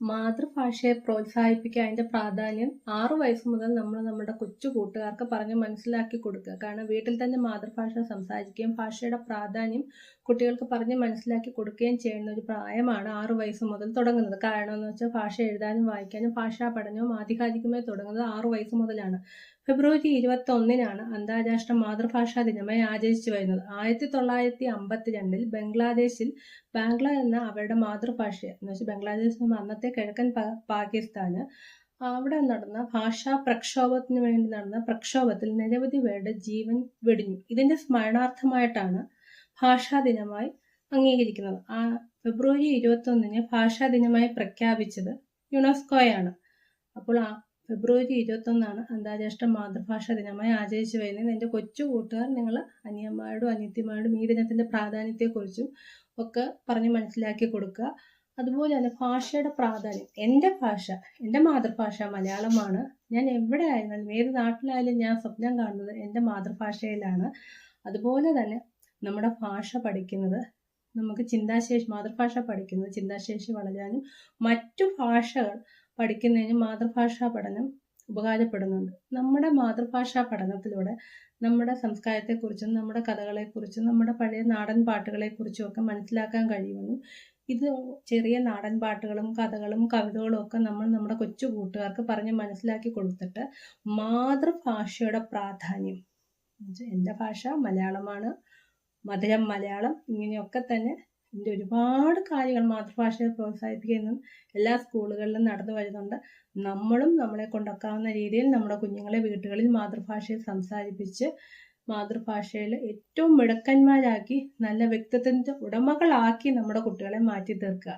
മാതൃഭാഷയെ പ്രോത്സാഹിപ്പിക്കുക അതിന്റെ പ്രാധാന്യം ആറു വയസ്സ് മുതൽ നമ്മൾ നമ്മുടെ കൊച്ചു കൂട്ടുകാർക്ക് പറഞ്ഞ് മനസ്സിലാക്കി കൊടുക്കുക. കാരണം വീട്ടിൽ തന്നെ മാതൃഭാഷ സംസാരിക്കുകയും ഭാഷയുടെ പ്രാധാന്യം കുട്ടികൾക്ക് പറഞ്ഞ് മനസ്സിലാക്കി കൊടുക്കുകയും ചെയ്യുന്ന ഒരു പ്രായമാണ് ആറു വയസ്സ് മുതൽ തുടങ്ങുന്നത്. കാരണം എന്ന് വെച്ചാൽ ഭാഷ എഴുതാനും വായിക്കാനും ഭാഷാ പഠനവും ആധികാരികമായി തുടങ്ങുന്നത് ആറു വയസ്സ് മുതലാണ്. ഫെബ്രുവരി ഇരുപത്തി ഒന്നിനാണ് അന്താരാഷ്ട്ര മാതൃഭാഷാ ദിനമായി ആചരിച്ചു വരുന്നത്. ആയിരത്തി തൊള്ളായിരത്തി അമ്പത്തിരണ്ടിൽ ബംഗ്ലാദേശിൽ ബാംഗ്ല എന്ന അവരുടെ മാതൃഭാഷ എന്ന് വെച്ചാൽ ബംഗ്ലാദേശ് അന്നത്തെ കിഴക്കൻ പാകിസ്ഥാന് അവിടെ നടന്ന ഭാഷാ പ്രക്ഷോഭത്തിന് വേണ്ടി നടന്ന പ്രക്ഷോഭത്തിൽ നിരവധി പേരുടെ ജീവൻ വെടിഞ്ഞു. ഇതിന്റെ സ്മരണാർത്ഥമായിട്ടാണ് ഭാഷാ ദിനമായി അംഗീകരിക്കുന്നത്. ആ ഫെബ്രുവരി ഇരുപത്തി ഒന്നിന് ഭാഷാ ദിനമായി പ്രഖ്യാപിച്ചത് യുനെസ്കോയാണ്. അപ്പോൾ ഫെബ്രുവരി ഇരുപത്തി ഒന്നാണ് അന്താരാഷ്ട്ര മാതൃഭാഷാ ദിനമായി ആചരിച്ചു വരുന്നത്. എന്റെ കൊച്ചു കൂട്ടുകാർ നിങ്ങൾ അനിയന്മാരോടും അനിയത്തിമാരോടും ഈ ദിനത്തിന്റെ പ്രാധാന്യത്തെക്കുറിച്ചും ഒക്കെ പറഞ്ഞ് മനസ്സിലാക്കി കൊടുക്കുക. അതുപോലെ തന്നെ ഭാഷയുടെ പ്രാധാന്യം. എന്റെ ഭാഷ എന്റെ മാതൃഭാഷ മലയാളമാണ്. ഞാൻ എവിടെ ആയിരുന്നാലും ഏത് നാട്ടിലായാലും ഞാൻ സ്വപ്നം കാണുന്നത് എന്റെ മാതൃഭാഷയിലാണ്. അതുപോലെ തന്നെ നമ്മുടെ ഭാഷ പഠിക്കുന്നത് നമുക്ക് ചിന്താശേഷി മാതൃഭാഷ പഠിക്കുന്നത് ചിന്താശേഷി വളരാനും മറ്റു ഭാഷകൾ പഠിക്കുന്നതിന് മാതൃഭാഷാ പഠനം ഉപകാരപ്പെടുന്നുണ്ട്. നമ്മുടെ മാതൃഭാഷാ പഠനത്തിലൂടെ നമ്മുടെ സംസ്കാരത്തെക്കുറിച്ചും നമ്മുടെ കഥകളെക്കുറിച്ചും നമ്മുടെ പഴയ നാടൻ പാട്ടുകളെക്കുറിച്ചും ഒക്കെ മനസ്സിലാക്കാൻ കഴിയുമെന്നും ഇത് ചെറിയ നാടൻ പാട്ടുകളും കഥകളും കവിതകളും ഒക്കെ നമ്മൾ നമ്മുടെ കൊച്ചു കൂട്ടുകാർക്ക് പറഞ്ഞ് മനസ്സിലാക്കി കൊടുത്തിട്ട് മാതൃഭാഷയുടെ പ്രാധാന്യം. എന്റെ ഭാഷ മലയാളമാണ്. മധുരം മലയാളം ഇങ്ങനെയൊക്കെ തന്നെ ഇതിന്റെ ഒരുപാട് കാര്യങ്ങൾ മാതൃഭാഷയെ പ്രോത്സാഹിപ്പിക്കുന്ന. എല്ലാ സ്കൂളുകളിലും നടന്നു വരുന്നുണ്ട്. നമ്മളും നമ്മളെ കൊണ്ടൊക്കാവുന്ന രീതിയിൽ നമ്മുടെ കുഞ്ഞുങ്ങളെ വീടുകളിൽ മാതൃഭാഷയിൽ സംസാരിപ്പിച്ച് മാതൃഭാഷയിൽ ഏറ്റവും മിടുക്കന്മാരാക്കി നല്ല വ്യക്തിത്വത്തിന്റെ ഉടമകളാക്കി നമ്മുടെ കുട്ടികളെ മാറ്റി തീർക്കുക